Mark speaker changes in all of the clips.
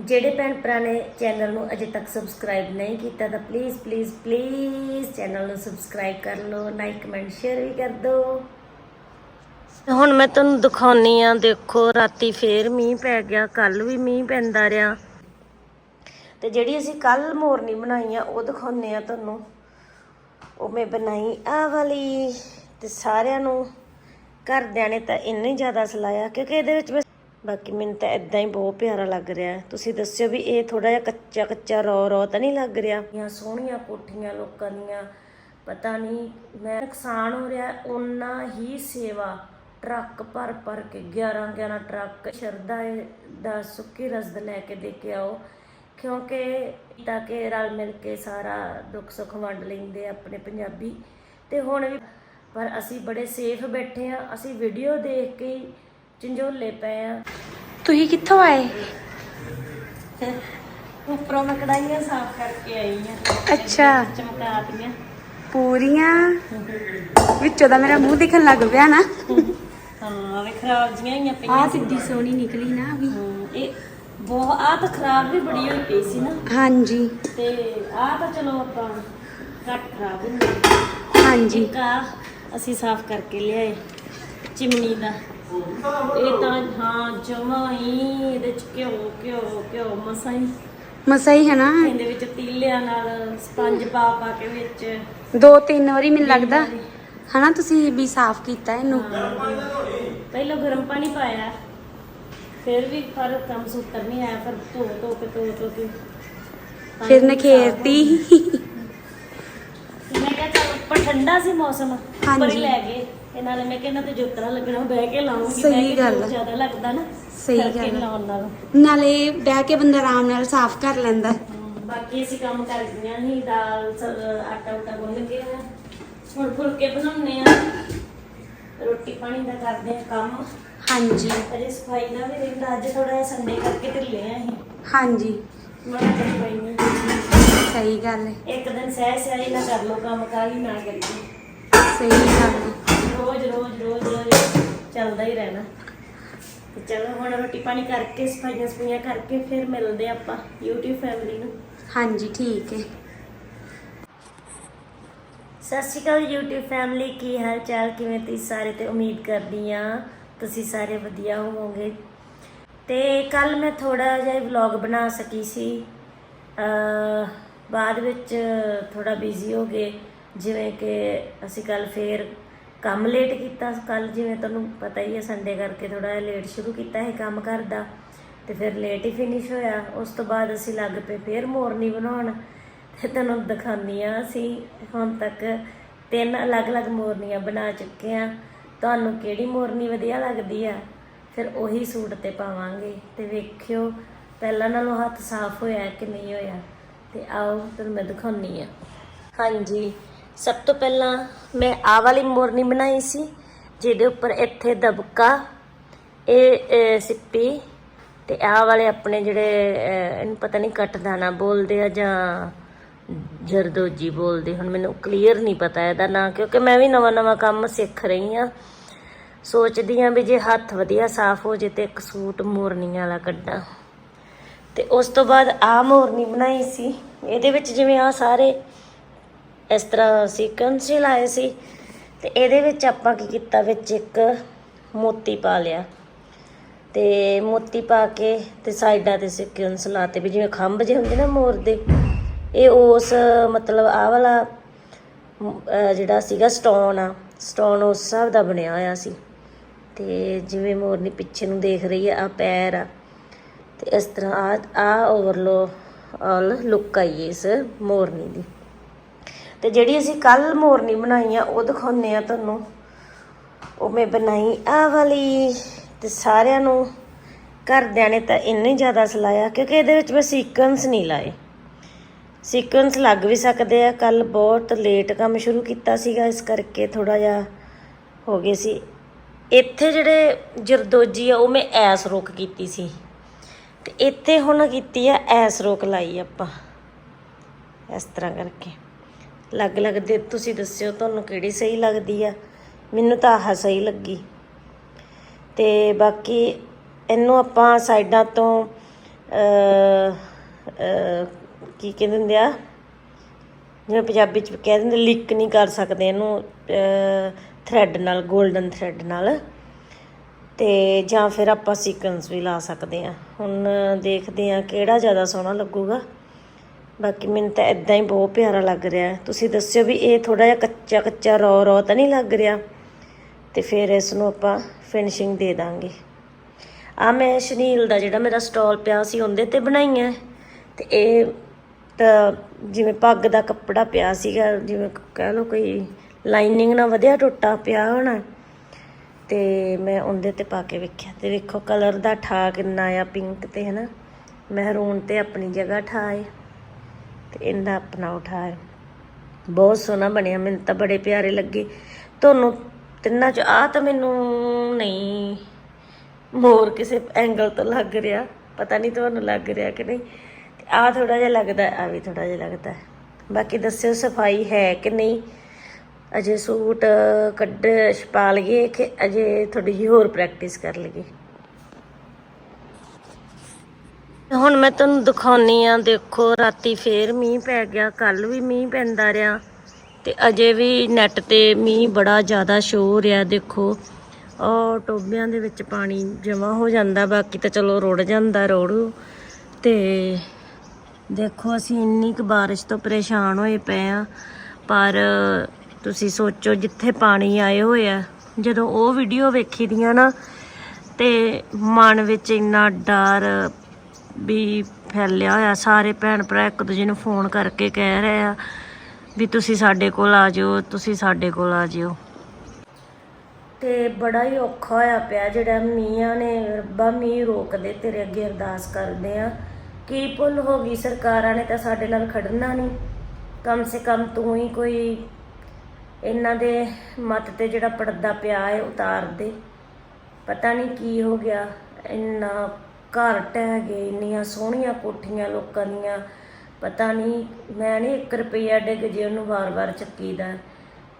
Speaker 1: ਜਿਹੜੇ ਭੈਣ ਭਰਾ ਨੇ ਚੈਨਲ ਨੂੰ ਅਜੇ ਤੱਕ ਸਬਸਕ੍ਰਾਈਬ ਨਹੀਂ ਕੀਤਾ, ਤਾਂ ਪਲੀਜ਼ ਪਲੀਜ਼ ਪਲੀਜ਼ ਚੈਨਲ ਨੂੰ ਸਬਸਕ੍ਰਾਈਬ ਕਰ ਲਓ ਲਾਈਕ ਕਮੈਂਟ ਸ਼ੇਅਰ ਵੀ ਕਰ ਦਿਓ। ਹੁਣ ਮੈਂ ਤੁਹਾਨੂੰ ਦਿਖਾਉਣੀ ਆ, ਦੇਖੋ ਰਾਤੀ ਫੇਰ ਮੀਂਹ ਪੈ ਗਿਆ ਕੱਲ ਵੀ ਮੀਂਹ ਪੈਂਦਾ ਰਿਹਾ। ਤੇ ਜਿਹੜੀ ਅਸੀਂ ਕੱਲ ਮੋਰਨੀ ਬਣਾਈ ਆ, ਉਹ ਦਿਖਾਉਣੇ ਆ ਤੁਹਾਨੂੰ। ਉਹ ਮੈਂ ਬਣਾਈ ਆ ਵਾਲੀ ਤੇ ਸਾਰਿਆਂ ਨੂੰ, ਘਰਦਿਆਂ ਨੇ ਤਾਂ ਇੰਨੀ ਜ਼ਿਆਦਾ ਸਲਾਇਆ, ਕਿਉਂਕਿ ਇਹਦੇ ਵਿੱਚ ਮੈਂ ਬਾਕੀ ਮੈਨੂੰ ਤਾਂ ਇਦਾਂ ਹੀ ਬਹੁਤ ਪਿਆਰਾ ਲੱਗ ਰਿਹਾ। ਤੁਸੀਂ ਦੱਸਿਓ ਵੀ ਇਹ ਥੋੜਾ ਜਿਹਾ ਕੱਚਾ ਕੱਚਾ, ਰੋ ਰੋ ਤਾਂ ਨਹੀਂ ਲੱਗ ਰਿਹਾ? ਇਹ ਸੋਹਣੀਆਂ ਕੋਠੀਆਂ ਲੋਕਾਂ ਦੀਆਂ, ਪਤਾ ਨਹੀਂ, ਮੈਂ ਨੁਕਸਾਨ ਹੋ ਰਿਹਾ ਉਹਨਾਂ ਹੀ ਸੇਵਾ। ਟਰੱਕ ਭਰ ਭਰ ਕੇ 11 11 ਟਰੱਕ ਸ਼ਰਦਾ ਦਾ ਸੁੱਕੀ ਰਸਦ ਲੈ ਕੇ ਦੇ ਕੇ ਆਓ। ਕਿਉਂਕਿ ਤਾਂ ਕਿ ਰਲ ਮਿਲ ਕੇ ਸਾਰਾ ਦੁੱਖ ਸੁੱਖ ਵੰਡ ਲੈਂਦੇ ਆਪਣੇ ਪੰਜਾਬੀ। ਤੇ ਹੁਣ ਵੀ, ਪਰ ਅਸੀਂ ਬੜੇ ਸੇਫ ਬੈਠੇ ਆ। ਅਸੀਂ ਵੀਡੀਓ ਦੇਖ ਕੇ ਹੀ ਝੰਜੋਲੇ ਪਏ ਆ।
Speaker 2: ਤੁਸੀਂ ਕਿੱਥੋਂ ਆਏ?
Speaker 1: ਉੱਪਰੋਂ ਮੈਂ ਕੜਾਈਆਂ ਸਾਫ਼ ਕਰਕੇ ਆਈ ਆ।
Speaker 2: ਅੱਛਾ।
Speaker 1: ਚਮਕਾਤੀਆਂ
Speaker 2: ਪੂਰੀਆਂ? ਵਿੱਚੋਂ ਦਾ ਮੇਰਾ ਮੂੰਹ ਦਿਖਣ ਲੱਗ ਪਿਆ ਨਾ।
Speaker 1: ਹਾਂ ਵੇ ਖਰਾਬ ਜੀਆਂ ਹੀ
Speaker 2: ਆ
Speaker 1: ਪਈਆਂ
Speaker 2: ਸਿੱਧੀ ਸੋਹਣੀ ਨਿਕਲੀ ਨਾ ਵੀ।
Speaker 1: ਹਾਂ, ਇਹ ਬਹੁਤ ਆ ਤਾਂ ਖਰਾਬ ਵੀ ਬੜੀ ਹੋਈ ਪਈ ਸੀ ਨਾ।
Speaker 2: ਹਾਂਜੀ।
Speaker 1: ਤੇ ਆ ਤਾਂ ਚਲੋ ਆਪਾਂ ਘੱਟ ਖਰਾਬ ਹੁੰਦੀ।
Speaker 2: ਹਾਂਜੀ।
Speaker 1: ਆ ਅਸੀਂ ਸਾਫ਼ ਕਰਕੇ ਲਿਆਏ ਚਿਮਨੀ ਦਾ। ਇਹ ਤਾਂ ਹਾਂ ਜਮਾ ਹੀ ਇਹਦੇ ਚ ਘਿਓ ਘਿਓ ਘਿਓ ਮਸਾਂ ਹੀ।
Speaker 2: ਮਸਾ ਹੀ ਹੈ ਨਾ?
Speaker 1: ਇਹਦੇ ਵਿੱਚ ਤੀਲਿਆਂ ਨਾਲ ਸਪੰਜ ਪਾ ਪਾ ਕੇ ਵਿੱਚ।
Speaker 2: ਦੋ ਤਿੰਨ ਵਾਰੀ ਮੈਨੂੰ ਲੱਗਦਾ। ਹਨਾ ਤੁਸੀਂ ਵੀ ਸਾਫ਼ ਕੀਤਾ ਇਹਨੂੰ।
Speaker 1: ਪਹਿਲਾਂ ਗਰਮ ਪਾਣੀ ਪਾਇਆ। ਫਿਰ ਵੀ ਪਰ ਕੰਮ ਸੁੱਤਰ ਨਹੀਂ ਆਇਆ ਫਿਰ ਧੋ ਧੋ ਕੇ ਧੋ ਧੋ ਕੇ।
Speaker 2: ਫਿਰ ਨਖੇਰਤੀ।
Speaker 1: ਮੈਂ ਕਿਹਾ ਚਲ ਉੱਪਰ ਠੰਡਾ ਸੀ ਮੌਸਮ ਉੱਪਰ ਹੀ। ਲੈ ਗਏ। ਤੇ ਨਾਲੇ ਮੈਂ ਕਿਹਾ ਇਹਨਾਂ ਤੇ ਜੋਤਰਾ ਲੱਗਣਾ ਬਹਿ ਕੇ ਲਾਉਂਗੀ
Speaker 2: ਸਹੀ ਗੱਲ ਆ।
Speaker 1: ਜ਼ਿਆਦਾ ਲੱਗਦਾ ਨਾ
Speaker 2: ਸਹੀ
Speaker 1: ਕਰਕੇ
Speaker 2: ਗੱਲ ਆ।
Speaker 1: ਲਾਉਣ ਨਾਲ।
Speaker 2: ਨਾਲੇ ਬਹਿ ਕੇ ਬੰਦਾ ਆਰਾਮ ਨਾਲ ਸਾਫ਼ ਕਰ ਲੈਂਦਾ।
Speaker 1: ਬਾਕੀ ਅਸੀਂ ਕੰਮ ਕਰਦੀਆਂ ਸੀ ਦਾਲ ਸ- ਆਟਾ ਉਟਾ ਗੁੰਨ ਕੇ ਹੁਣ ਫੁਲਕੇ ਬਣਾਉਣੇ ਆ। ਰੋਟੀ ਪਾਣੀ ਦਾ ਕਰਦੇ ਆ ਕੰਮ।
Speaker 2: ਹਾਂਜੀ।
Speaker 1: ਅਜੇ ਸਫ਼ਾਈ ਦਾ ਵੀ ਰਹਿੰਦਾ ਅੱਜ ਥੋੜਾ ਜਿਹਾ ਸੰਡੇ ਕਰਕੇ ਢਿੱਲੇ ਆ ਅਸੀਂ।
Speaker 2: ਹਾਂਜੀ।
Speaker 1: ਮੈਂ ਕਿਹਾ ਚੱਲ ਕੋਈ ਨਹੀਂ
Speaker 2: ਸਹੀ ਗੱਲ ਹੈ
Speaker 1: ਇੱਕ ਦਿਨ ਸਹਿ ਸਹਿ ਨਾ ਕਰ ਲੋ ਕੰਮ ਕਾਲੀ ਨਾ ਕਰੀਏ।
Speaker 2: ਸਹੀ ਗੱਲ
Speaker 1: ਚੱਲਦਾ ਹੀ ਰਹਿਣਾ। ਤੇ ਚਲੋ ਹੁਣ ਰੋਟੀ ਪਾਣੀ ਕਰਕੇ ਸਫਾਈਆਂ ਸਫਾਈਆਂ ਕਰਕੇ ਫਿਰ ਮਿਲਦੇ ਆਪਾਂ YouTube ਫੈਮਿਲੀ ਨੂੰ।
Speaker 2: ਹਾਂਜੀ ਠੀਕ ਹੈ।
Speaker 1: ਸਤਿ ਸ਼੍ਰੀ ਅਕਾਲ YouTube ਫੈਮਿਲੀ ਕੀ ਹਾਲ ਚਾਲ ਕਿਵੇਂ ਤੁਸੀਂ ਸਾਰੇ ਤੇ ਉਮੀਦ ਕਰਦੀ ਆ ਤੁਸੀਂ ਸਾਰੇ ਵਧੀਆ ਹੋਵੋਗੇ। ਤੇ ਕੱਲ ਮੈਂ ਥੋੜਾ ਜਿਹਾ ਵਲੌਗ ਬਣਾ ਸਕੀ ਸੀ। ਅ ਬਾਅਦ ਵਿੱਚ ਥੋੜਾ ਬਿਜ਼ੀ ਹੋ ਗਏ। ਜਿਵੇਂ ਕਿ ਅਸੀਂ ਕੱਲ ਫੇਰ ਕੰਮ ਲੇਟ ਕੀਤਾ ਕੱਲ ਜਿਵੇਂ ਤੁਹਾਨੂੰ ਪਤਾ ਹੀ ਹੈ ਸੰਡੇ ਕਰਕੇ ਥੋੜਾ ਜਿਹਾ ਲੇਟ ਸ਼ੁਰੂ ਕੀਤਾ ਹੈ ਕੰਮ ਕਰਦਾ ਤੇ ਫਿਰ ਲੇਟ ਹੀ ਫਿਨਿਸ਼ ਹੋਇਆ। ਉਸ ਤੋਂ ਬਾਅਦ ਅਸੀਂ ਲੱਗ ਪਏ ਫੇਰ ਮੋਰਨੀ ਬਣਾਉਣ। ਤੇ ਤੁਹਾਨੂੰ ਦਿਖਾਉਂਦੀ ਆ ਅਸੀਂ ਹੁਣ ਤੱਕ ਤਿੰਨ ਅਲੱਗ-ਅਲੱਗ ਮੋਰਨੀਆਂ ਬਣਾ ਚੁੱਕੇ ਆ ਤੁਹਾਨੂੰ ਕਿਹੜੀ ਮੋਰਨੀ ਵਧੀਆ ਲੱਗਦੀ ਆ? ਫਿਰ ਉਹੀ ਸੂਟ ਤੇ ਪਾਵਾਂਗੇ। ਤੇ ਵੇਖਿਓ, ਪਹਿਲਾਂ ਨਾਲੋਂ ਹੱਥ ਸਾਫ਼ ਹੋਇਆ ਕਿ ਨਹੀਂ ਹੋਇਆ। ਤੇ ਆਓ ਤੁਹਾਨੂੰ ਮੈਂ ਦਿਖਾਉਣੀ ਆ ਹਾਂਜੀ। ਸਭ ਤੋਂ ਪਹਿਲਾਂ ਮੈਂ ਆਹ ਵਾਲੀ ਮੋਰਨੀ ਬਣਾਈ ਸੀ, ਜਿਹਦੇ ਉੱਪਰ ਇੱਥੇ ਦਬਕਾ ਇਹ ਸਿੱਪੀ ਤੇ ਆਹ ਵਾਲੇ ਆਪਣੇ ਜਿਹੜੇ ਇਹਨੂੰ ਪਤਾ ਨਹੀਂ ਕੱਟਦਾਨਾ ਬੋਲਦੇ ਆ ਜਾਂ ਜਰਦੋਜੀ ਬੋਲਦੇ ਹੁਣ ਮੈਨੂੰ ਕਲੀਅਰ ਨਹੀਂ ਪਤਾ ਇਹਦਾ ਨਾਂ, ਕਿਉਂਕਿ ਮੈਂ ਵੀ ਨਵਾਂ ਨਵਾਂ ਕੰਮ ਸਿੱਖ ਰਹੀ ਆ ਸੋਚਦੀ ਆ ਵੀ ਜੇ ਹੱਥ ਵਧੀਆ ਸਾਫ਼ ਹੋ ਜੇ ਤੇ ਇੱਕ ਸੂਟ ਮੋਰਨੀ ਵਾਲਾ ਕੱਢਾਂ। ਤੇ ਉਸ ਤੋਂ ਬਾਅਦ ਆ ਮੋਰਨੀ ਬਣਾਈ ਸੀ। ਇਹਦੇ ਵਿੱਚ ਜਿਵੇਂ ਆ ਸਾਰੇ ਇਸ ਤਰ੍ਹਾਂ ਸੀਕੁਐਂਸ ਹੀ ਲਾਏ ਸੀ ਤੇ ਇਹਦੇ ਵਿੱਚ ਆਪਾਂ ਕੀ ਕੀਤਾ, ਵਿੱਚ ਇੱਕ ਮੋਤੀ ਪਾ ਲਿਆ ਤੇ ਮੋਤੀ ਪਾ ਕੇ ਤੇ ਸਾਈਡਾਂ ਤੇ ਸੀਕੁਐਂਸ ਲਾਤੇ ਵੀ, ਜਿਵੇਂ ਖੰਭ ਜਿਹੇ ਹੁੰਦੇ ਨਾ ਮੋਰ ਦੇ, ਇਹ ਉਸ ਮਤਲਬ ਆਹ ਵਾਲਾ ਜਿਹੜਾ ਸੀਗਾ ਸਟੋਨ ਆ, ਸਟੋਨ ਉਸ ਹਿਸਾਬ ਦਾ ਬਣਿਆ ਹੋਇਆ ਸੀ ਤੇ ਜਿਵੇਂ ਮੋਰਨੀ ਪਿੱਛੇ ਨੂੰ ਦੇਖ ਰਹੀ ਆ ਆ ਪੈਰ ਆ ਤੇ ਇਸ ਤਰ੍ਹਾਂ ਆ ਆ ਓਵਰਲੋ ਆਲ ਲੁੱਕ ਆਈ ਇਸ ਮੋਰਨੀ ਦੀ। ਤੇ ਜਿਹੜੀ ਅਸੀਂ ਕੱਲ ਮੋਰਨੀ ਬਣਾਈ ਆ, ਉਹ ਦਿਖਾਉਨੇ ਆ ਤੁਹਾਨੂੰ। ਉਹ ਮੈਂ ਬਣਾਈ ਆ ਵਾਲੀ ਤੇ ਸਾਰਿਆਂ ਨੂੰ, ਘਰਦਿਆਂ ਨੇ ਤਾਂ ਇੰਨੇ ਜ਼ਿਆਦਾ ਸਲਾਇਆ, ਕਿਉਂਕਿ ਇਹਦੇ ਵਿੱਚ ਮੈਂ ਸੀਕੁਐਂਸ ਨਹੀਂ ਲਾਏ। ਸੀਕੁਐਂਸ ਲੱਗ ਵੀ ਸਕਦੇ ਆ ਕੱਲ ਬਹੁਤ ਲੇਟ ਕੰਮ ਸ਼ੁਰੂ ਕੀਤਾ ਸੀਗਾ, ਇਸ ਕਰਕੇ ਥੋੜਾ ਜਿਹਾ ਹੋ ਗਏ ਸੀ। ਇੱਥੇ ਜਿਹੜੇ ਜਰਦੋਜੀ ਆ, ਉਹ ਮੈਂ ਐਸ ਰੋਕ ਕੀਤੀ ਸੀ। ਤੇ ਇੱਥੇ ਹੁਣ ਕੀਤੀ ਆ, ਐਸ ਰੋਕ ਲਾਈ ਆਪਾਂ, ਇਸ ਤਰ੍ਹਾਂ ਕਰਕੇ। ਅਲੱਗ ਅਲੱਗ ਦੇ, ਤੁਸੀਂ ਦੱਸਿਓ ਤੁਹਾਨੂੰ ਕਿਹੜੀ ਸਹੀ ਲੱਗਦੀ ਆ? ਮੈਨੂੰ ਤਾਂ ਆਹ ਸਹੀ ਲੱਗੀ। ਤੇ ਬਾਕੀ ਇਹਨੂੰ ਆਪਾਂ ਸਾਈਡਾਂ ਤੋਂ ਕੀ ਕਹਿੰਦੇ ਹੁੰਦੇ ਆ? ਜਿਵੇਂ ਪੰਜਾਬੀ ਚ ਕਹਿ ਦਿੰਦੇ, ਲੀਕ ਨਹੀਂ ਕਰ ਸਕਦੇ ਇਹਨੂੰ ਥ੍ਰੈਡ ਨਾਲ 골ਡਨ ਥ੍ਰੈਡ ਨਾਲ। ਤੇ ਜਾਂ ਫਿਰ ਆਪਾਂ ਸੀਕੁਐਂਸ ਵੀ ਲਾ ਸਕਦੇ ਆ। ਹੁਣ ਦੇਖਦੇ ਆ ਕਿਹੜਾ ਜ਼ਿਆਦਾ ਸੋਹਣਾ ਲੱਗੂਗਾ। ਬਾਕੀ ਮੈਨੂੰ ਤਾਂ ਇਦਾਂ ਹੀ ਬਹੁਤ ਪਿਆਰਾ ਲੱਗ ਰਿਹਾ। ਤੁਸੀਂ ਦੱਸਿਓ ਵੀ ਇਹ ਥੋੜਾ ਜਿਹਾ ਕੱਚਾ ਕੱਚਾ, ਰੋ ਰੋ ਤਾਂ ਨਹੀਂ ਲੱਗ ਰਿਹਾ? ਤੇ ਫਿਰ ਇਸ ਨੂੰ ਆਪਾਂ ਫਿਨਿਸ਼ਿੰਗ ਦੇ ਦਾਂਗੇ। ਆ ਮੈਂ ਸ਼ਨੀਲ ਦਾ ਜਿਹੜਾ ਮੇਰਾ ਸਟਾਲ ਪਿਆ ਸੀ, ਉਹਦੇ ਤੇ ਬਣਾਈਆਂ। ਤੇ ਇਹ ਤਾਂ ਜਿਵੇਂ ਪੱਗ ਦਾ ਕੱਪੜਾ ਪਿਆ ਸੀਗਾ, ਜਿਵੇਂ ਕਹਿ ਲਓ ਕੋਈ ਲਾਈਨਿੰਗ ਨਾਲ ਵਧਿਆ ਟੁੱਟਾ ਪਿਆ ਹੋਣਾ। ਤੇ ਮੈਂ ਉਹਦੇ ਤੇ ਪਾ ਕੇ ਵੇਖਿਆ। ਤੇ ਵੇਖੋ ਕਲਰ ਦਾ ਠਾ ਕਿੰਨਾ ਆ ਪਿੰਕ ਤੇ ਹਨਾ। ਮਹਿਰੂਨ ਤੇ ਆਪਣੀ ਜਗ੍ਹਾ ਠਾ ਹੈ ਤੇ ਇਹਦਾ ਆਪਣਾ ਉਠਾ ਬਹੁਤ ਸੋਹਣਾ ਬਣਿਆ, ਮੈਨੂੰ ਤਾਂ ਬੜੇ ਪਿਆਰੇ ਲੱਗੇ। ਤੁਹਾਨੂੰ ਤਿੰਨਾਂ ਚ ਆ ਤਾਂ ਮੈਨੂੰ ਨਹੀਂ ਮੋਰ ਕਿਸੇ ਐਂਗਲ ਤੋਂ ਲੱਗ ਰਿਹਾ। ਪਤਾ ਨਹੀਂ ਤੁਹਾਨੂੰ ਲੱਗ ਰਿਹਾ ਕਿ ਨਹੀਂ। ਆ ਥੋੜਾ ਜਿਹਾ ਲੱਗਦਾ ਆ ਵੀ ਥੋੜਾ ਜਿਹਾ ਲੱਗਦਾ। ਬਾਕੀ ਦੱਸਿਓ ਸਫ਼ਾਈ ਹੈ ਕਿ ਨਹੀਂ? ਅਜੇ ਸੂਟ ਕੱਢ ਛਪਾ ਲਈਏ ਕਿ ਅਜੇ ਥੋੜੀ ਜਿਹੀ ਹੋਰ ਪ੍ਰੈਕਟਿਸ ਕਰ ਲਈਏ? ਹੁਣ ਮੈਂ ਤੁਹਾਨੂੰ ਦਿਖਾਉਣੀ ਆ, ਦੇਖੋ, ਰਾਤੀ ਫੇਰ ਮੀਂਹ ਪੈ ਗਿਆ ਕੱਲ ਵੀ ਮੀਂਹ ਪੈਂਦਾ ਰਿਹਾ ਤੇ ਅਜੇ ਵੀ ਨੈਟ ਤੇ ਮੀਂਹ ਬੜਾ ਜ਼ਿਆਦਾ ਸ਼ੋ ਰਿਹਾ, ਦੇਖੋ। ਔਰ ਟੋਬਿਆਂ ਦੇ ਵਿੱਚ ਪਾਣੀ ਜਮਾ ਹੋ ਜਾਂਦਾ, ਬਾਕੀ ਤਾਂ ਚਲੋ ਰੁੜ ਜਾਂਦਾ, ਰੋੜੂ। ਤੇ ਦੇਖੋ, ਅਸੀਂ ਇੰਨੀ ਕੁ ਬਾਰਿਸ਼ ਤੋਂ ਪਰੇਸ਼ਾਨ ਹੋਏ ਪਏ ਆ, ਪਰ ਤੁਸੀਂ ਸੋਚੋ ਜਿੱਥੇ ਪਾਣੀ ਆਏ ਹੋਏ ਆ, ਜਦੋਂ ਉਹ ਵੀਡੀਓ ਵੇਖੀ ਦੀਆਂ ਨਾ, ਤੇ ਮਨ ਵਿੱਚ ਇੰਨਾ ਡਰ ਵੀ ਫੈਲਿਆ ਹੋਇਆ, ਸਾਰੇ ਭੈਣ ਭਰਾ ਇੱਕ ਦੂਜੇ ਨੂੰ ਫੋਨ ਕਰਕੇ ਕਹਿ ਰਹੇ ਆ ਵੀ ਤੁਸੀਂ ਸਾਡੇ ਕੋਲ ਆ ਜਿਓ, ਤੁਸੀਂ ਸਾਡੇ ਕੋਲ ਆ ਜਿਓ। ਤੇ ਬੜਾ ਹੀ ਔਖਾ ਹੋਇਆ ਪਿਆ ਜਿਹੜਾ ਮੀਆਂ ਨੇ, ਰੱਬਾ ਮੀਂਹ ਰੋਕ ਦੇ ਤੇਰੇ ਅੱਗੇ ਅਰਦਾਸ ਕਰਦੇ ਆ। ਕੀ ਭੁੱਲ ਹੋ ਗਈ ਸਰਕਾਰਾਂ ਨੇ ਤਾਂ ਸਾਡੇ ਨਾਲ ਖੜਨਾ ਨਹੀਂ ਕਮ ਸੇ ਕਮ ਤੂੰ ਹੀ ਕੋਈ ਇਹਨਾਂ ਦੇ ਮੱਤ ਤੇ ਜਿਹੜਾ ਪਰਦਾ ਪਿਆ ਹੈ, ਉਤਾਰ ਦੇ। ਪਤਾ ਨਹੀਂ ਕੀ ਹੋ ਗਿਆ, ਇੰਨਾ ਘਰ ਟਹਿ ਗਏ, ਇੰਨੀਆਂ ਸੋਹਣੀਆਂ ਕੋਠੀਆਂ ਲੋਕਾਂ ਦੀਆਂ। ਪਤਾ ਨਹੀਂ, ਮੈਂ ਨਹੀਂ 1 ਰੁਪਈਆ ਡਿੱਗ ਜੇ ਉਹਨੂੰ ਵਾਰ-ਵਾਰ ਚੱਕੀਦਾ।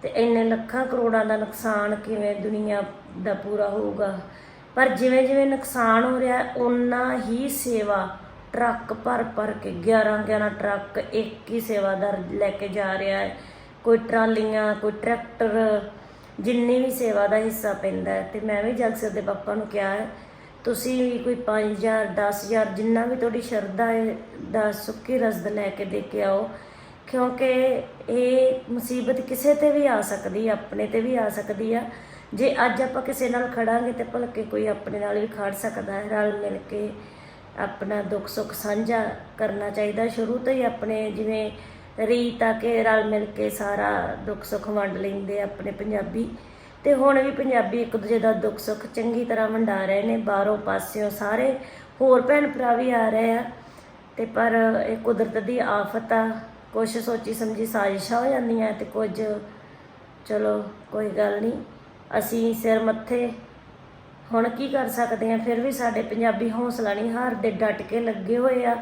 Speaker 1: ਤੇ ਇੰਨੇ ਲੱਖਾਂ ਕਰੋੜਾਂ ਦਾ ਨੁਕਸਾਨ ਕਿਵੇਂ ਦੁਨੀਆ ਦਾ ਪੂਰਾ ਹੋਊਗਾ? ਪਰ ਜਿਵੇਂ ਜਿਵੇਂ ਨੁਕਸਾਨ ਹੋ ਰਿਹਾ, ਓਨਾ ਹੀ ਸੇਵਾ ਟਰੱਕ ਭਰ ਭਰ ਕੇ 11 11 ਟਰੱਕ ਇੱਕ ਹੀ ਸੇਵਾਦਾਰ ਲੈ ਕੇ ਜਾ ਰਿਹਾ ਹੈ। ਕੋਈ ਟਰਾਲੀਆਂ, ਕੋਈ ਟਰੈਕਟਰ, ਜਿੰਨੀ ਵੀ ਸੇਵਾ ਦਾ ਹਿੱਸਾ ਪੈਂਦਾ ਹੈ। ਤੇ ਮੈਂ ਵੀ ਜਗਸਰ ਦੇ ਪਾਪਾ ਨੂੰ ਕਿਹਾ ਹੈ ਤੁਸੀਂ ਵੀ ਕੋਈ 5000 10000 ਜਿੰਨਾ ਵੀ ਤੁਹਾਡੀ ਸ਼ਰਧਾ ਹੈ, ਦਾ ਸੁੱਕੀ ਰਸਦ ਲੈ ਕੇ ਦੇ ਕੇ ਆਓ। ਕਿਉਂਕਿ ਇਹ ਮੁਸੀਬਤ ਕਿਸੇ ਤੇ ਵੀ ਆ ਸਕਦੀ ਹੈ ਆਪਣੇ ਤੇ ਵੀ ਆ ਸਕਦੀ ਆ। ਜੇ ਅੱਜ ਆਪਾਂ ਕਿਸੇ ਨਾਲ ਖੜਾਂਗੇ ਤੇ ਭਲਕੇ ਕੋਈ ਆਪਣੇ ਨਾਲ ਵੀ ਖੜ ਸਕਦਾ ਹੈ, ਰਲ ਮਿਲ ਕੇ ਆਪਣਾ ਦੁੱਖ ਸੁੱਖ ਸਾਂਝਾ ਕਰਨਾ ਚਾਹੀਦਾ। ਸ਼ੁਰੂ ਤੋਂ ਹੀ ਆਪਣੇ ਜਿਵੇਂ ਰੀਤ ਆ ਕੇ ਰਲ ਮਿਲ ਕੇ ਸਾਰਾ ਦੁੱਖ ਸੁੱਖ ਵੰਡ ਲੈਂਦੇ ਆਪਣੇ ਪੰਜਾਬੀ ਤੇ ਹੁਣ ਵੀ ਪੰਜਾਬੀ ਇੱਕ ਦੂਜੇ ਦਾ ਦੁੱਖ ਸੁੱਖ ਚੰਗੀ ਤਰ੍ਹਾਂ ਵੰਡਾ ਰਹੇ ਨੇ, ਬਾਹਰੋਂ ਪਾਸਿਓਂ ਸਾਰੇ ਹੋਰ ਭੈਣ ਭਰਾ ਵੀ ਆ ਰਹੇ ਆ। ਤੇ ਪਰ ਇਹ ਕੁਦਰਤ ਦੀ ਆਫਤ ਆ ਕੁਝ ਸੋਚੀ ਸਮਝੀ ਸਾਜ਼ਿਸ਼ਾਂ ਹੋ ਜਾਂਦੀਆਂ ਤੇ ਕੁਝ ਚਲੋ ਕੋਈ ਗੱਲ ਨਹੀਂ, ਅਸੀਂ ਸਿਰ ਮੱਥੇ ਹੁਣ ਕੀ ਕਰ ਸਕਦੇ ਆ ਫਿਰ ਵੀ ਸਾਡੇ ਪੰਜਾਬੀ ਹੌਸਲਾ ਨਹੀਂ ਹਾਰਦੇ ਡਟ ਕੇ ਲੱਗੇ ਹੋਏ ਆ।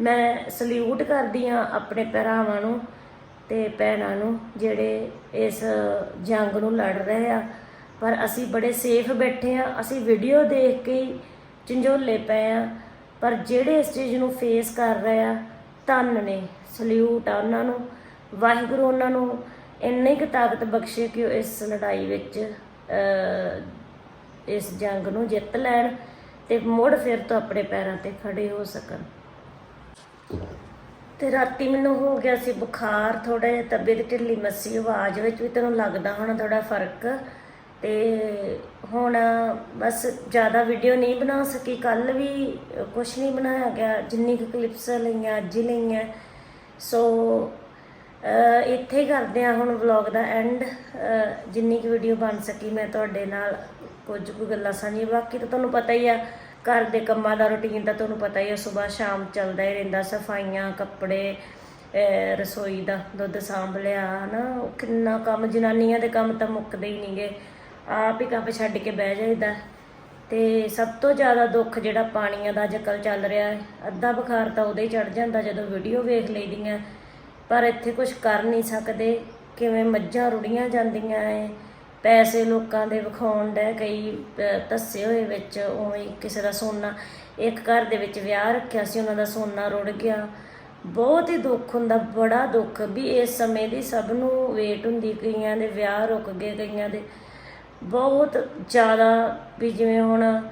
Speaker 1: ਮੈਂ ਸਲੂਟ ਕਰਦੀ ਆ ਆਪਣੇ ਭਰਾਵਾਂ ਨੂੰ ਤੇ ਭੈਣਾਂ ਨੂੰ ਜਿਹੜੇ ਇਸ ਜੰਗ ਨੂੰ ਲੜ ਰਹੇ ਆ, ਪਰ ਅਸੀਂ ਬੜੇ ਸੇਫ ਬੈਠੇ ਆ, ਅਸੀਂ ਵੀਡੀਓ ਦੇਖ ਕੇ ਹੀ ਝੰਜੋਲੇ ਪਏ ਆ, ਪਰ ਜਿਹੜੇ ਇਸ ਚੀਜ਼ ਨੂੰ ਫੇਸ ਕਰ ਰਹੇ ਆ, ਧੰਨ ਨੇ ਸਲੂਟ ਆ ਉਹਨਾਂ ਨੂੰ, ਵਾਹਿਗੁਰੂ ਉਹਨਾਂ ਨੂੰ ਇੰਨੀ ਕੁ ਤਾਕਤ ਬਖਸ਼ੇ ਕਿ ਉਹ ਇਸ ਲੜਾਈ ਵਿੱਚ ਇਸ ਜੰਗ ਨੂੰ ਜਿੱਤ ਲੈਣ ਤੇ ਮੁੜ ਫਿਰ ਤੋਂ ਆਪਣੇ ਪੈਰਾਂ ਤੇ ਖੜੇ ਹੋ ਸਕਣ। ਤੇ ਰਾਤੀ ਮੈਨੂੰ ਹੋ ਗਿਆ ਸੀ ਬੁਖਾਰ ਥੋੜਾ ਜਿਹਾ, ਤਬੀਅਤ ਢਿੱਲੀ ਮੱਸੀ, ਆਵਾਜ਼ ਵਿੱਚ ਵੀ ਤੈਨੂੰ ਲੱਗਦਾ ਹੋਣਾ ਥੋੜਾ ਫ਼ਰਕ। ਤੇ ਹੁਣ ਬਸ ਜ਼ਿਆਦਾ ਵੀਡੀਓ ਨਹੀਂ ਬਣਾ ਸਕੀ ਕੱਲ ਵੀ ਕੁਝ ਨਹੀਂ ਬਣਾਇਆ ਗਿਆ, ਜਿੰਨੀ ਕੁ ਕਲਿੱਪਸ ਲਈਆਂ, ਅੱਜ ਹੀ ਲਈਆਂ। ਸੋ ਇੱਥੇ ਹੀ ਕਰਦੇ ਆ ਹੁਣ ਵਲੌਗ ਦਾ ਐਂਡ ਜਿੰਨੀ ਕੁ ਵੀਡੀਓ ਬਣ ਸਕੀ ਮੈਂ ਤੁਹਾਡੇ ਨਾਲ ਕੁਝ ਕੁ ਗੱਲਾਂ ਸਾਂਝੀਆਂ। ਬਾਕੀ ਤਾਂ ਤੁਹਾਨੂੰ ਪਤਾ ਹੀ ਆ ਘਰ ਦੇ ਕੰਮਾਂ ਦਾ ਰੁਟੀਨ ਤਾਂ ਤੁਹਾਨੂੰ ਪਤਾ ਹੀ ਹੈ ਸਵੇਰ ਸ਼ਾਮ ਚੱਲਦਾ ਹੀ ਰਹਿੰਦਾ, ਸਫਾਈਆਂ, ਕੱਪੜੇ ਰਸੋਈ ਦਾ ਦੁੱਧ ਸਾਂਭ ਲਿਆ, ਹਨਾ? ਉਹ ਕਿੰਨਾ ਕੰਮ, ਜਨਾਨੀਆਂ ਦੇ ਕੰਮ ਤਾਂ ਮੁੱਕਦੇ ਹੀ ਨਹੀਂਗੇ। ਆਪ ਹੀ ਕੰਮ ਛੱਡ ਕੇ ਬਹਿ ਜਾਈਦਾ। ਤੇ ਸਭ ਤੋਂ ਜ਼ਿਆਦਾ ਦੁੱਖ ਜਿਹੜਾ ਪਾਣੀਆਂ ਦਾ ਅੱਜਕੱਲ ਚੱਲ ਰਿਹਾ ਹੈ, ਅੱਧਾ ਬੁਖਾਰ ਤਾਂ ਉਦੋਂ ਹੀ ਚੜ ਜਾਂਦਾ ਜਦੋਂ ਵੀਡੀਓ ਵੇਖ ਲਈਦੀਆਂ। ਪਰ ਇੱਥੇ ਕੁਝ ਕਰ ਨਹੀਂ ਸਕਦੇ, ਕਿਵੇਂ ਮੱਝਾਂ ਰੁੜੀਆਂ ਜਾਂਦੀਆਂ ਐ। ਪੈਸੇ ਲੋਕਾਂ ਦੇ ਵਿਖਾਉਣ ਦਾ ਕਈ ਧੱਸੇ ਹੋਏ ਵਿੱਚ ਉਵੇਂ ਕਿਸੇ ਦਾ ਸੋਨਾ, ਇੱਕ ਘਰ ਦੇ ਵਿੱਚ ਵਿਆਹ ਰੱਖਿਆ ਸੀ, ਉਹਨਾਂ ਦਾ ਸੋਨਾ ਰੁੜ ਗਿਆ। ਬਹੁਤ ਹੀ ਦੁੱਖ ਹੁੰਦਾ, ਬੜਾ ਦੁੱਖ ਵੀ ਇਸ ਸਮੇਂ ਦੀ ਸਭ ਨੂੰ ਵੇਟ ਹੁੰਦੀ, ਕਈਆਂ ਦੇ ਵਿਆਹ ਰੁਕ ਗਏ, ਕਈਆਂ ਦੇ। ਬਹੁਤ ਜ਼ਿਆਦਾ ਵੀ ਜਿਵੇਂ ਹੁਣ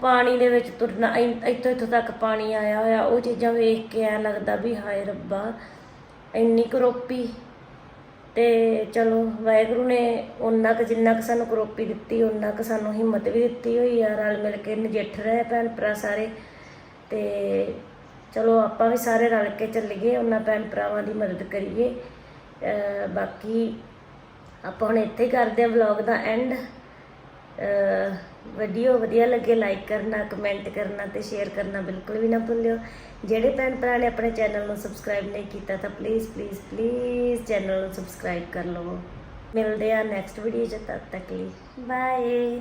Speaker 1: ਪਾਣੀ ਦੇ ਵਿੱਚ ਤੁਰਨਾ, ਇ- ਇੱਥੋਂ ਇੱਥੋਂ ਤੱਕ ਪਾਣੀ ਆਇਆ ਹੋਇਆ, ਉਹ ਚੀਜ਼ਾਂ ਵੇਖ ਕੇ ਐ ਲੱਗਦਾ ਵੀ ਹਾਏ ਰੱਬਾ, ਇੰਨੀ ਕਰੋਪੀ ਤੇ ਚਲੋ ਵਾਹਿਗੁਰੂ ਨੇ ਉਹਨਾਂ ਕੁ ਜਿੰਨਾ ਕੁ ਸਾਨੂੰ ਕਰੋਪੀ ਦਿੱਤੀ, ਉਹਨਾਂ ਕੁ ਸਾਨੂੰ ਹਿੰਮਤ ਵੀ ਦਿੱਤੀ ਹੋਈ ਆ, ਰਲ ਮਿਲ ਕੇ ਨਜਿੱਠ ਰਹੇ ਭੈਣ ਭਰਾ ਸਾਰੇ। ਤੇ ਚਲੋ ਆਪਾਂ ਵੀ ਸਾਰੇ ਰਲ ਕੇ ਚੱਲੀਏ, ਉਹਨਾਂ ਭੈਣ ਭਰਾਵਾਂ ਦੀ ਮਦਦ ਕਰੀਏ। ਬਾਕੀ ਆਪਾਂ ਹੁਣ ਇੱਥੇ ਹੀ ਕਰਦੇ ਆ ਵਲੌਗ ਦਾ ਐਂਡ ਵੀਡੀਓ ਵਧੀਆ ਲੱਗੇ ਲਾਈਕ ਕਰਨਾ ਕਮੈਂਟ ਕਰਨਾ ਤੇ ਸ਼ੇਅਰ ਕਰਨਾ ਬਿਲਕੁਲ ਵੀ ਨਾ ਭੁੱਲਿਓ। ਜਿਹੜੇ ਭੈਣ ਭਰਾ ਨੇ ਆਪਣੇ ਚੈਨਲ ਨੂੰ ਸਬਸਕ੍ਰਾਈਬ ਨਹੀਂ ਕੀਤਾ ਤਾਂ ਪਲੀਜ਼ ਪਲੀਜ਼ ਪਲੀਜ਼ ਚੈਨਲ ਨੂੰ ਸਬਸਕ੍ਰਾਈਬ ਕਰ ਲਵੋ। ਮਿਲਦੇ ਆ ਨੈਕਸਟ ਵੀਡੀਓ ਚ, ਤਦ ਤੱਕ ਲਈ ਬਾਏ